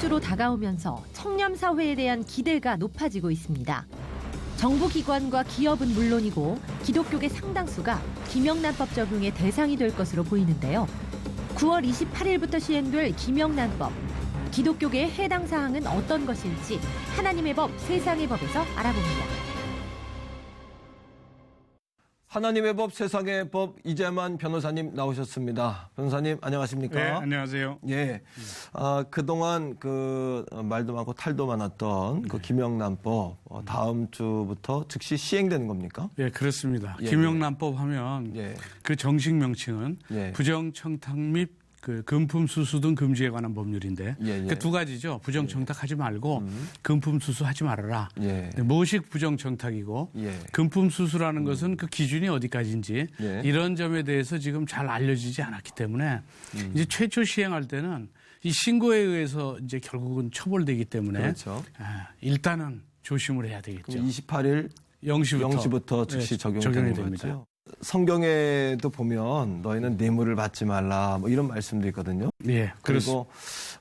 주로 다가오면서 청렴 사회에 대한 기대가 높아지고 있습니다. 정부 기관과 기업은 물론이고 기독교계 상당수가 김영란법 적용의 대상이 될 것으로 보이는데요. 9월 28일부터 시행될 김영란법. 기독교계의 해당 사항은 어떤 것일지 하나님의 법, 세상의 법에서 알아봅니다. 하나님의 법, 세상의 법 이재만 변호사님 나오셨습니다. 변호사님 안녕하십니까? 네, 안녕하세요. 예. 아, 그동안 그 어, 말도 많고 탈도 많았던 네. 그 김영란법 어, 다음 주부터 즉시 시행되는 겁니까? 예, 그렇습니다. 예, 김영란법 하면 예. 그 정식 명칭은 예. 부정 청탁 및 그 금품 수수 등 금지에 관한 법률인데 예, 예. 그두 가지죠. 부정 청탁하지 말고 금품 수수하지 말아라. 예. 네, 무엇이 부정 청탁이고 예. 금품 수수라는 것은 그 기준이 어디까지인지 예. 이런 점에 대해서 지금 잘 알려지지 않았기 때문에 음. 이제 최초 시행할 때는 이 신고에 의해서 이제 결국은 처벌되기 때문에 그렇죠. 아, 일단은 조심을 해야 되겠죠. 그럼 28일 0시부터, 0시부터 즉시 네, 적용이 되는 됩니다. 거죠. 성경에도 보면 너희는 뇌물을 받지 말라 뭐 이런 말씀도 있거든요. 예, 그렇습니다. 그리고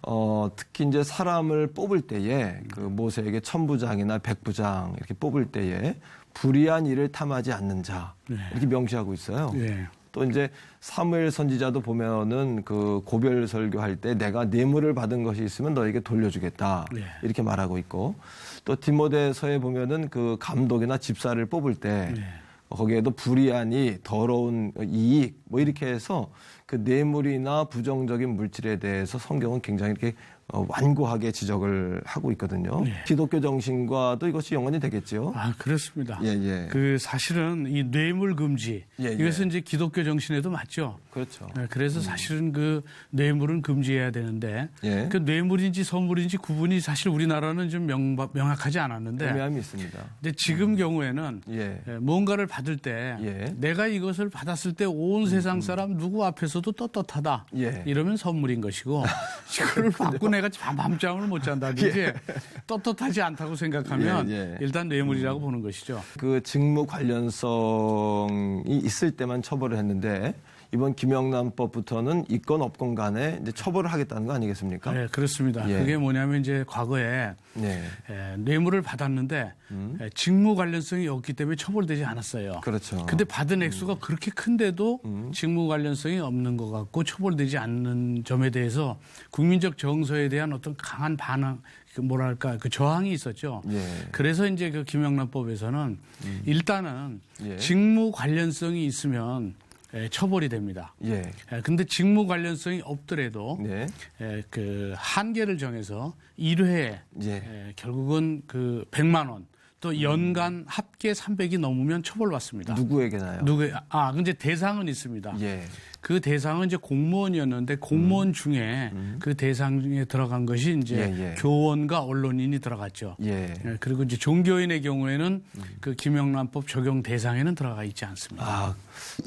어, 특히 이제 사람을 뽑을 때에 그 모세에게 천부장이나 백부장 이렇게 뽑을 때에 불의한 일을 탐하지 않는 자 네. 이렇게 명시하고 있어요. 예. 또 이제 사무엘 선지자도 보면은 그 고별 설교할 때 내가 뇌물을 받은 것이 있으면 너에게 돌려주겠다 네. 이렇게 말하고 있고 또 디모데서에 보면은 그 감독이나 집사를 뽑을 때 네. 거기에도 불이하니 더러운 이익 뭐 이렇게 해서 그 뇌물이나 부정적인 물질에 대해서 성경은 굉장히 이렇게 어, 완고하게 지적을 하고 있거든요. 네. 기독교 정신과도 이것이 연관이 되겠죠. 아, 그렇습니다. 예, 예. 그 사실은 이 뇌물 금지 예, 예. 이것은 이제 기독교 정신에도 맞죠. 그렇죠. 네, 그래서 사실은 그 뇌물은 금지해야 되는데 예. 그 뇌물인지 선물인지 구분이 사실 우리나라는 좀 명, 명확하지 않았는데 애매함이 있습니다. 근데 지금 경우에는 예. 예, 뭔가를 받을 때 예. 음, 내가 이것을 받았을 때 온 세상 사람 누구 앞에서도 떳떳하다 예. 이러면 선물인 것이고 이거를 받고 내가 밤- 밤잠을 못 잔다든지 떳떳하지 않다고 생각하면 예, 예. 일단 뇌물이라고 보는 것이죠. 그 직무 관련성이 있을 때만 처벌을 했는데 이번 김영란법부터는 있건 없건 간에 이제 처벌을 하겠다는 거 아니겠습니까? 네, 그렇습니다. 예. 그게 뭐냐면 이제 과거에 네. 에, 뇌물을 받았는데 에, 직무 관련성이 없기 때문에 처벌되지 않았어요. 음. 그렇죠. 근데 받은 액수가 그렇게 큰데도 음. 직무 관련성이 없는 것 같고 처벌되지 않는 점에 대해서 국민적 정서에 대한 어떤 강한 반응, 그 뭐랄까 그 저항이 있었죠. 예. 그래서 이제 그 김영란법에서는 일단은 예. 직무 관련성이 있으면 에, 처벌이 됩니다. 예. 에, 근데 직무 관련성이 없더라도 네. 에, 그 한계를 정해서 1회에 예. 에, 결국은 그 100만 원 또 연간 합계 300이 넘으면 처벌받습니다. 누구에게나요? 누구 아 근데 대상은 있습니다. 예. 그 대상은 이제 공무원이었는데 공무원 중에 그 대상에 들어간 것이 이제 음. 예, 예. 교원과 언론인이 들어갔죠. 예. 예, 그리고 이제 종교인의 경우에는 그 김영란법 적용 대상에는 들어가 있지 않습니다. 아,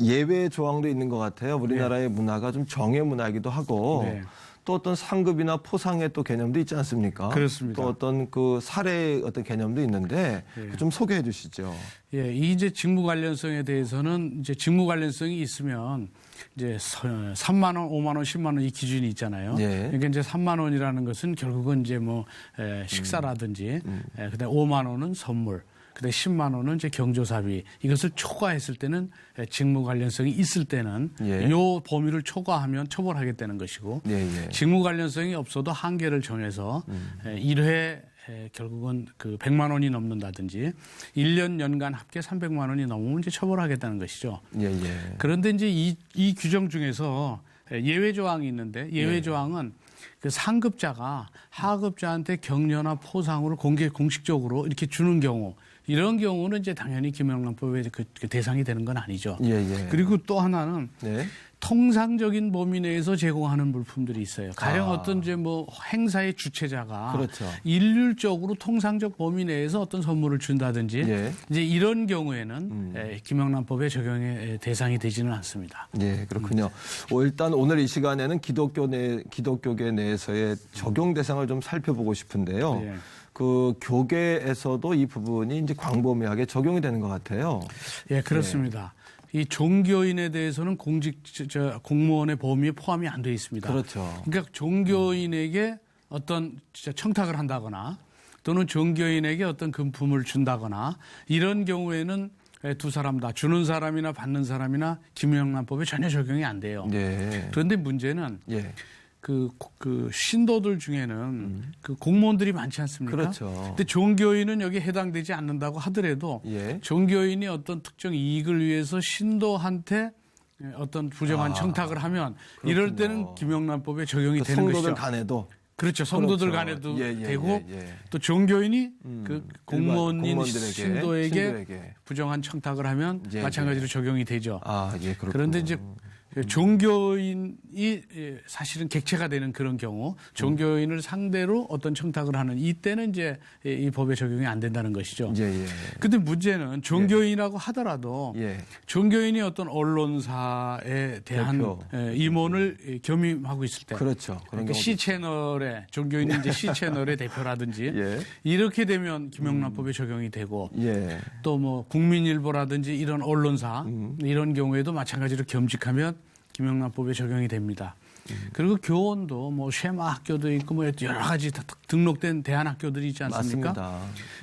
예외 조항도 있는 것 같아요. 우리나라의 문화가 좀 정의 문화이기도 하고 네. 또 어떤 상급이나 포상의 또 개념도 있지 않습니까? 그렇습니다. 또 어떤 그 사례의 어떤 개념도 있는데 네. 좀 소개해 주시죠. 예, 이 이제 직무 관련성에 대해서는 이제 직무 관련성이 있으면 이제 서- 3만 원, 5만 원, 10만 원 이 기준이 있잖아요. 예. 그러니까 이제 3만 원이라는 것은 결국은 이제 뭐 에, 식사라든지 에, 그다음에 5만 원은 선물. 그다음에 10만 원은 이제 경조사비 이것을 초과했을 때는 에, 직무 관련성이 있을 때는 예. 요 범위를 초과하면 처벌하겠다는 것이고 예, 예. 직무 관련성이 없어도 한계를 정해서 에, 1회 에, 결국은 그 100만 원이 넘는다든지 1년 연간 합계 300만 원이 넘으면 이제 처벌하겠다는 것이죠. 예, 예. 그런데 이제 이, 이 규정 중에서 예외 조항이 있는데 예외 네. 조항은 그 상급자가 하급자한테 격려나 포상으로 공개 공식적으로 이렇게 주는 경우 이런 경우는 이제 당연히 김영란법의 그, 그 대상이 되는 건 아니죠. 예, 예. 그리고 또 하나는 네. 통상적인 범위 내에서 제공하는 물품들이 있어요. 가령 아. 어떤 이제 뭐 행사의 주최자가 그렇죠. 일률적으로 통상적 범위 내에서 어떤 선물을 준다든지 예. 이제 이런 경우에는 음. 에, 김영란법의 적용의 대상이 되지는 않습니다. 예, 그렇군요. 어, 일단 오늘 이 시간에는 기독교 내 기독교계 내에서의 적용 대상을 좀 살펴보고 싶은데요. 예. 그 교계에서도 이 부분이 이제 광범위하게 적용이 되는 것 같아요. 예, 그렇습니다. 이 종교인에 대해서는 공직 저, 저, 공무원의 범위에 포함이 안 돼 있습니다. 그렇죠. 그러니까 종교인에게 어떤 진짜 청탁을 한다거나 또는 종교인에게 어떤 금품을 준다거나 이런 경우에는 두 사람 다 주는 사람이나 받는 사람이나 김영란법에 전혀 적용이 안 돼요. 예. 그런데 문제는 예. 그, 그 신도들 중에는 그 공무원들이 많지 않습니까? 음. 그렇죠. 근데 종교인은 여기 해당되지 않는다고 하더라도 예. 종교인이 어떤 특정 이익을 위해서 신도한테 어떤 부정한 아, 청탁을 하면 이럴 때는 그렇군요. 김영란법에 적용이 그 되는 성도들 것이죠. 간에도 그렇죠. 성도들 그렇죠. 간에도 예, 예, 되고 예, 예. 또 종교인이 음, 그 공무원인 신도에게 신도에게. 부정한 청탁을 하면 예, 마찬가지로 예. 적용이 되죠. 아, 예, 그렇군요. 그런데 이제 종교인이 예, 사실은 객체가 되는 그런 경우 종교인을 상대로 어떤 청탁을 하는 이때는 이제 이 법에 적용이 안 된다는 것이죠. 예, 예. 근데 문제는 종교인이라고 하더라도 예. 종교인이 어떤 언론사에 대한 대표. 예, 임원을 겸임하고 있을 때 그렇죠. 그러니까 C 채널의 종교인이 이제 C 채널의 대표라든지 예. 이렇게 되면 김영란법에 적용이 되고 예. 또뭐 국민일보라든지 이런 언론사 음. 이런 경우에도 마찬가지로 겸직하면 김영란법에 적용이 됩니다. 음. 그리고 교원도 뭐 쉐마 학교도 있고 뭐 여러 가지 다 등록된 대안학교들이 있지 않습니까? 맞습니다.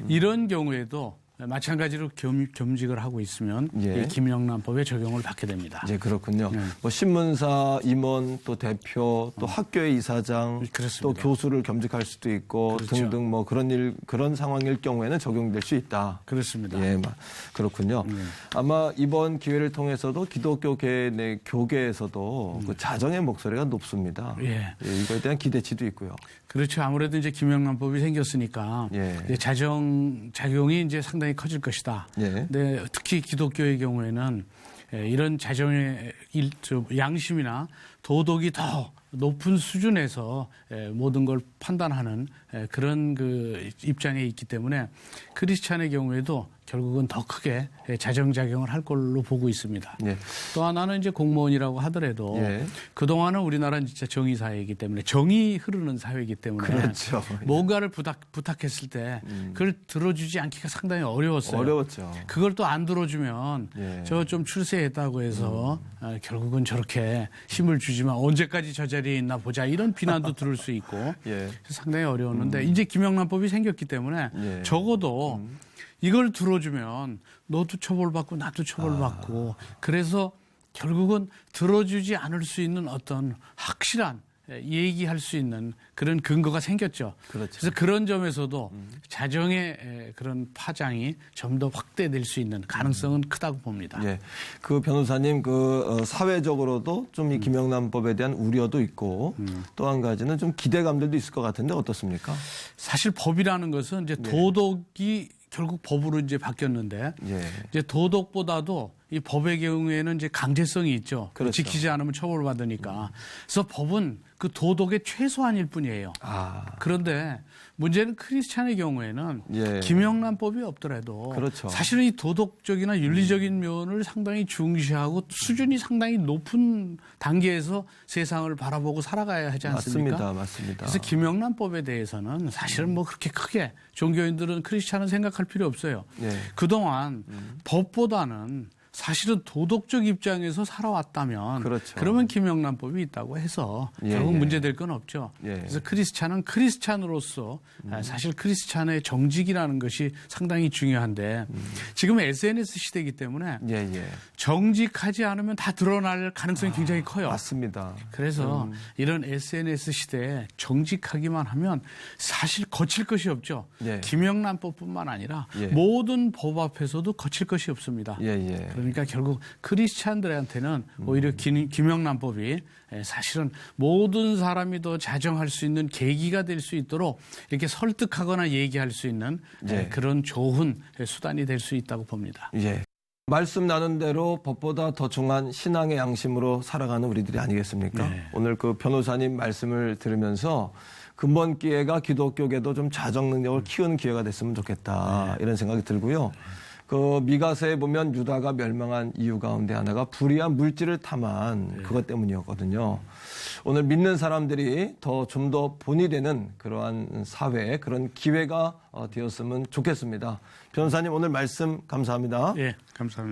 이런 경우에도 마찬가지로 겸, 겸직을 하고 있으면 예. 이 김영란법에 적용을 받게 됩니다. 예, 그렇군요. 네. 뭐 신문사 임원 또 대표 또 학교의 이사장 또 그렇습니다. 교수를 겸직할 수도 있고 그렇죠. 등등 뭐 그런 일 그런 상황일 경우에는 적용될 수 있다. 그렇습니다. 예, 마- 그렇군요. 네. 아마 이번 기회를 통해서도 기독교계 내 교계에서도 그 자정의 목소리가 높습니다. 음. 예. 이거에 대한 기대치도 있고요. 그렇죠. 아무래도 이제 김영란법이 생겼으니까 예. 이제 자정 작용이 이제 상당히 커질 것이다. 예. 근데 특히 기독교의 경우에는 에, 이런 자정의 일, 양심이나 도덕이 더 높은 수준에서 에, 모든 걸 판단하는 에, 그런 그 입장에 있기 때문에 크리스찬의 경우에도 결국은 더 크게 에, 자정작용을 할 걸로 보고 있습니다. 예. 또 하나는 이제 공무원이라고 하더라도 예. 그동안은 우리나라는 진짜 정의 사회이기 때문에 정이 흐르는 사회이기 때문에 그렇죠. 예. 뭔가를 부탁, 부탁했을 때 그걸 들어주지 않기가 상당히 어려웠어요. 어려웠죠. 그걸 또 안 들어주면 예. 저좀 출세했다고 해서 아, 결국은 저렇게 힘을 주지만 언제까지 저 자리에 있나 보자 이런 비난도 들을 수 있고 예. 상당히 어려웠는데 이제 김영란법이 생겼기 때문에 예. 적어도 이걸 들어주면 너도 처벌받고 나도 아. 처벌받고 그래서 결국은 들어주지 않을 수 있는 어떤 확실한 예, 얘기할 수 있는 그런 근거가 생겼죠. 그렇죠. 래서 그런 점에서도 자정의 에, 그런 파장이 좀 더 확대될 수 있는 가능성은 크다고 봅니다. 예. 그 변호사님 그 어, 사회적으로도 좀 음. 이 김영란법에 대한 우려도 있고 또한 가지는 좀 기대감들도 있을 것 같은데 어떻습니까? 사실 법이라는 것은 이제 도덕이 결국 법으로 이제 바뀌었는데 예. 이제 도덕보다도 이 법의 경우에는 이제 강제성이 있죠. 그렇죠. 지키지 않으면 처벌받으니까. 그래서 법은 그 도덕의 최소한일 뿐이에요. 아. 그런데 문제는 크리스찬의 경우에는 예. 김영란법이 없더라도 그렇죠. 사실은 이 도덕적이나 윤리적인 면을 상당히 중시하고 수준이 상당히 높은 단계에서 세상을 바라보고 살아가야 하지 않습니까? 맞습니다. 맞습니다. 그래서 김영란법에 대해서는 사실은 뭐 그렇게 크게 종교인들은 크리스찬은 생각할 필요 없어요. 예. 그동안 음. 법보다는 사실은 도덕적 입장에서 살아왔다면 그렇죠. 러면 김영란법이 있다고 해서 예, 결국 예. 문제될 건 없죠. 예. 음. 그래서 크리스찬은 크리스찬으로서 아, 사실 크리스찬의 정직이라는 것이 상당히 중요한데 음. 지금 SNS 시대이기 때문에 예, 예. 정직하지 않으면 다 드러날 가능성이 굉장히 커요. 맞습니다. 그래서 음. 이런 SNS 시대에 정직하기만 하면 사실 거칠 것이 없죠. 예. 김영란법뿐만 아니라 예. 모든 법 앞에서도 거칠 것이 없습니다. 예, 예. 그러니까 결국 크리스찬들한테는 오히려 김, 김영란법이 에, 사실은 모든 사람이 더 자정할 수 있는 계기가 될 수 있도록 이렇게 설득하거나 얘기할 수 있는 에, 예. 그런 좋은 수단이 될 수 있다고 봅니다. 예. 말씀 나눈 대로 법보다 더 중한 신앙의 양심으로 살아가는 우리들이 아니겠습니까? 네. 오늘 그 변호사님 말씀을 들으면서 근본 기회가 기독교계도 좀 자정 능력을 키우는 기회가 됐으면 좋겠다 네. 이런 생각이 들고요. 그 미가서에 보면 유다가 멸망한 이유 가운데 하나가 불의한 물질을 탐한 네. 그것 때문이었거든요. 오늘 믿는 사람들이 더 좀 더 본이 되는 그러한 사회 그런 기회가 어, 되었으면 좋겠습니다. 변호사님 오늘 말씀 감사합니다. 예, 감사합니다.